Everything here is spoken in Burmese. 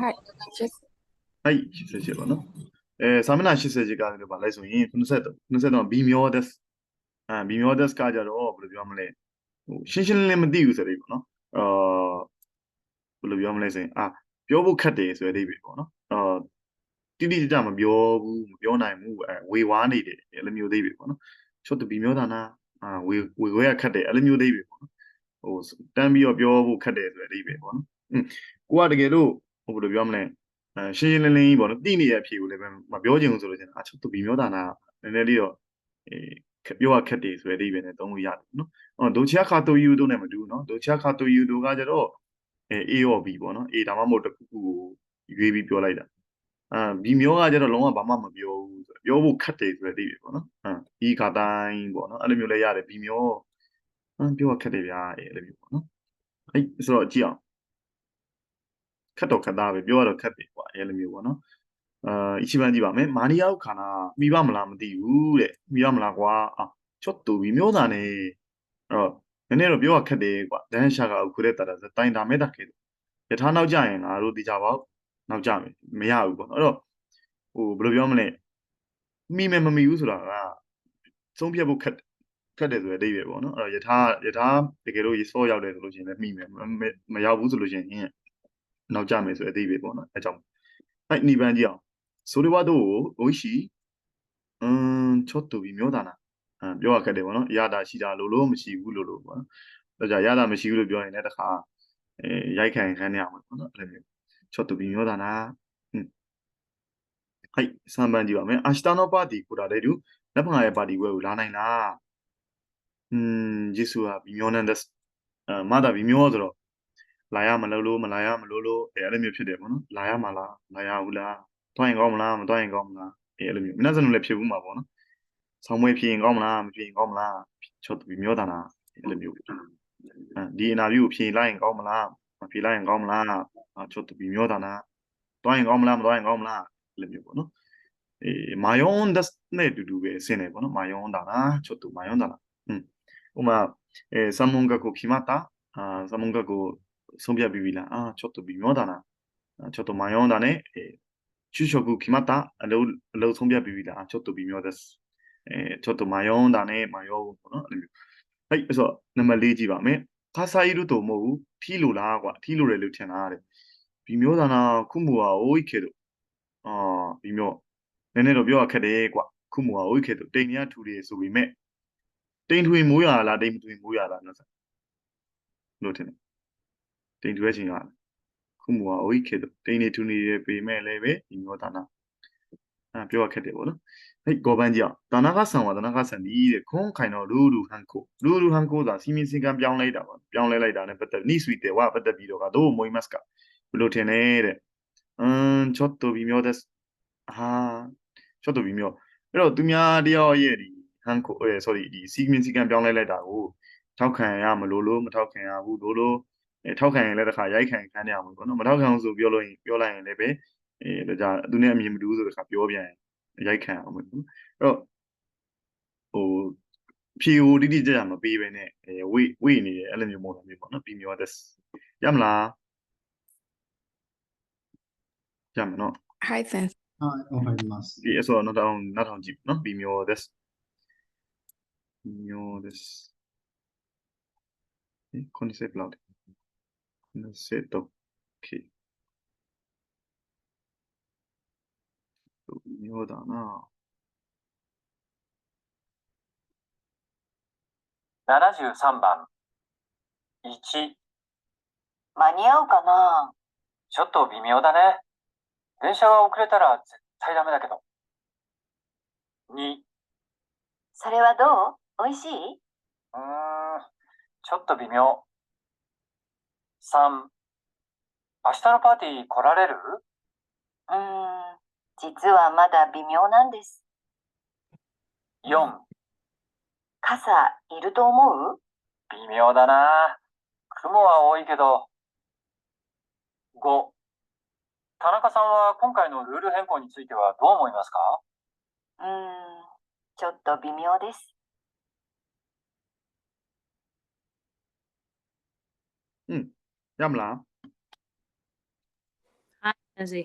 はい。です。はい、88ပါနော်။အဲစာမျက်နှာ88ကနေတော့ဗာလိုက်ဆိုရင်93 93ဘီမျောဒက်စ်အာဘီမျောဒက်စ်ကကြတော့ဘယ်လိုပြောမလဲဟိုရှင်းရှင်းလင်းလင်းမသိဘူးဆိုတဲ့ပေါ့နော်။အာဘယ်လိုပြောမလဲဆိုရင်အာပြောဖို့ခက်တယ်ဆိုတဲ့အိဗေပေါ့နော်။အာတိတိကျကျမပြောဘူးမပြောနိုင်ဘူးအဲဝေဝါးနေတယ်အဲ့လိုမျိုးအိဗေပေါ့နော်။ချွတ်တဘီမျောတာနာအာဝေဝေခွဲရခက်တယ်အဲ့လိုမျိုးအိဗေပေါ့နော်။ဟိုတန်းပြီးတော့ပြောဖို့ခက်တယ်ဆိုတဲ့အိဗေပေါ့နော်။อืมကိုကတကယ်လို့ ဟိုဘယ်လိုပြောမလဲအဲရှင်းရှင်းလင်းလင်းကြီးပေါ့နော်တိနေတဲ့အဖြေကိုလည်းပဲမပြောချင်ဘူးဆိုလို့ရှိရင်အချွတ်တူဘီမျောတာနာနည်းနည်းလေးတော့အဲခက်ပြောရခက်တယ်ဆိုတဲ့အဓိပ္ပာယ်နဲ့သုံးလို့ရတယ်နော်အော်ဒိုချာခါတိုယူတို့နဲ့မတူဘူးနော်ဒိုချာခါတိုယူတို့ကကြတော့အဲ A ရော B ပေါ့နော် A ဒါမှမဟုတ်တစ်ခုခုကိုရွေးပြီးပြောလိုက်တာအာ B မျောကကြတော့လုံးဝဘာမှမပြောဘူးဆိုပြောဖို့ခက်တယ်ဆိုတဲ့အဓိပ္ပာယ်ပေါ့နော်အာ E ခါတိုင်းပေါ့နော်အဲ့လိုမျိုးလည်းရတယ် B မျောအမ်ပြောရခက်တယ်ဗျာအဲ့လိုမျိုးပေါ့နော်အဲ့ဆိုတော့ကြည့်အောင် ခက်တော့ခက်သားပဲပြောရတော့ခက်တယ်ကွာအဲ့လိုမျိုးပေါ့နော်အာ一番ကြည့်ပါမယ်မာနီယာခါနာမိဘမလားမသိဘူးတဲ့မိဘမလားကွာအာချွတ်တူပြီးမျိုးသားနေအဲ့တော့နည်းနည်းတော့ပြောရခက်တယ်ကွာဒန်ရှာကအခုတဲ့တာတာတိုင်တာမဲတာခဲ့တယ်ယထာနောက်ကြရင်ငါတို့ဒီကြပါဦးနောက်ကြမယ်မရဘူးပေါ့အဲ့တော့ဟိုဘယ်လိုပြောမလဲမိမယ်မမိဘူးဆိုတာကသုံးဖြတ်ဖို့ခက်ခက်တယ်ဆိုတဲ့အဓိပ္ပာယ်ပေါ့နော်အဲ့တော့ယထာယထာတကယ်လို့ရေစောရောက်တယ်ဆိုလို့ရှိရင်လည်းမိမယ်မရောက်ဘူးဆိုလို့ရှိရင် နောက်ကျမယ်ဆိုတဲ့အသေးပဲပေါ့နော်အဲကြောင့်အဲ့နိဗ္ဗာန်ကြီးအောင်ဆိုလိုပါတော့ဘုန်းရှိအင်းချောတူပြီးမျိုးတာနာပြောရခက်တယ်ပေါ့နော်ရတာရှိတာလို့လို့မရှိဘူးလို့လို့ပေါ့နော်ဒါကြရတာမရှိဘူးလို့ပြောရင်လည်းတခါအဲရိုက်ခံခံရမှာပေါ့နော်အဲ့လိုမျိုးချောတူပြီးမျိုးတာနာはい3番ကြီးပါမယ်明日のパーティーကိုလာတယ်သူလက်ဖငါရဲ့ပါတီပွဲကိုလာနိုင်လားอืมယေရှုဟာဗီမျောနန်ဒက်စ်အဲမာတာဗီမျောဆိုတော့ လာရမလို့လို့မလာရမလို့လို့အဲအဲ့လိုမျိုးဖြစ်တယ်ပေါ့နော်လာရမှာလားလာရဘူးလားတွားရင်ကောင်းမလားမတွားရင်ကောင်းမလားအဲအဲ့လိုမျိုးမနှက်စလုံးလည်းဖြစ်ဘူးမှာပေါ့နော်ဆောင်းမွေးဖြစ်ရင်ကောင်းမလားမဖြစ်ရင်ကောင်းမလားချော့ပြီးမျောတာနာအဲ့လိုမျိုးအဲဒီအင်တာဗျူးကိုဖြေလိုက်ရင်ကောင်းမလားမဖြေလိုက်ရင်ကောင်းမလားချော့ပြီးမျောတာနာတွားရင်ကောင်းမလားမတွားရင်ကောင်းမလားအဲ့လိုမျိုးပေါ့နော်အေးမာယွန်ဒက်နဲ့တူတူပဲဆင်းနေပေါ့နော်မာယွန်ဒါနာချော့တူမာယွန်ဒါနာอืมဥမာအဲဆမ်မွန်ကကိုခိမတာအာဆမ်မွန်ကကို ဆုံးဖြတ်ပြီးပြီလားအာちょっと微妙だなちょっと迷うんだねえ就職決まったအလုပ်အလုပ်ဆုံးဖြတ်ပြီးပြီလားちょっと微妙ですえちょっと迷うんだね迷うပေါ့နော်အဲ့လိုはいဆိုတော့နံပါတ်၄ကြည့်ပါမယ်ခါဆိုင်ရူတိုမဟုတ်ဘူးထီလိုလားကွာထီလိုတယ်လို့ထင်တာတဲ့微妙だなခုမှုは多いけどအာ微妙နည်းနည်းတော့ပြောရခက်တယ်ကွာခုမှုは多いけどတိမ်ရထူတယ်ဆိုပေမဲ့တိမ်ထွေမိုးရလားတိမ်မထွေမိုးရလားနော်လို့ထင်တယ် တိမ်တွဲခြင်းရတယ်ခုမူဟာအိုကြီးခေတ်တိမ်နေထူနေရပေမဲ့လည်းပဲဒီမျိုးဒါနာအဲပြောရခက်တယ်ပေါ့နော်ဟဲ့ကောပန်းကြီးအောင်ဒါနာကဆန်ဝါဒါနာကဆန်ဒီတဲ့ခွန်ခိုင်တော့ရူရူဟန်ကိုရူရူဟန်ကိုသာစီမင်းစင်ကံပြောင်းလိုက်တာပေါ့ပြောင်းလဲလိုက်တာနဲ့ပတ်သက်နိစွီတဲ့ဝါပတ်သက်ပြီးတော့ကတော့မွိမတ်ကဘယ်လိုထင်လဲတဲ့အမ်ချော့တူပြီးမျိုးတဲ့ဟာချော့တူပြီးမျိုးအဲ့တော့သူများတယောက်ရဲ့ဒီဟန်ကို sorry ဒီစီမင်းစင်ကံပြောင်းလဲလိုက်တာကိုထောက်ခံရမလို့လို့မထောက်ခံရဘူးလို့လို့ ထောက်ခံရင်လည်းတစ်ခါရိုက်ခံခံရမှာပေါ့နော်မထောက်ခံအောင်ဆိုပြောလို့ရင်ပြောလိုက်ရင်လည်းပဲအဲဒါကြသူနဲ့အမြင်မတူဘူးဆိုတစ်ခါပြောပြန်ရိုက်ခံအောင်ပေါ့နော်အဲ့တော့ဟိုဖြေကိုတိတိကျကျမပေးဘဲနဲ့အဲဝေ့ဝေ့နေတယ်အဲ့လိုမျိုးပုံစံမျိုးပေါ့နော်ပြီးမျိုး this ရမလားရမနော် はい、先生。はい、わかります。 ဒီအစောနောက်တောင်နောက်ထောင်ကြည့်နော်ပြီးမျိုး this ပြီးမျိုး this えコンセプト せたっけ微だな。73番。1。間に合うかなちょっと微妙だね。電車が遅れたら絶対だめだけど。2。それはどう？美味しい？うん、ちょっと微妙。3、明日のパーティー来られる？うーん、実はまだ微妙なんです。?4、傘いると思う？微妙だな。雲は多いけど。5、田中さんは今回のルール変更についてはどう思いますか？うーん、ちょっと微妙です。ရ မလား Nancy.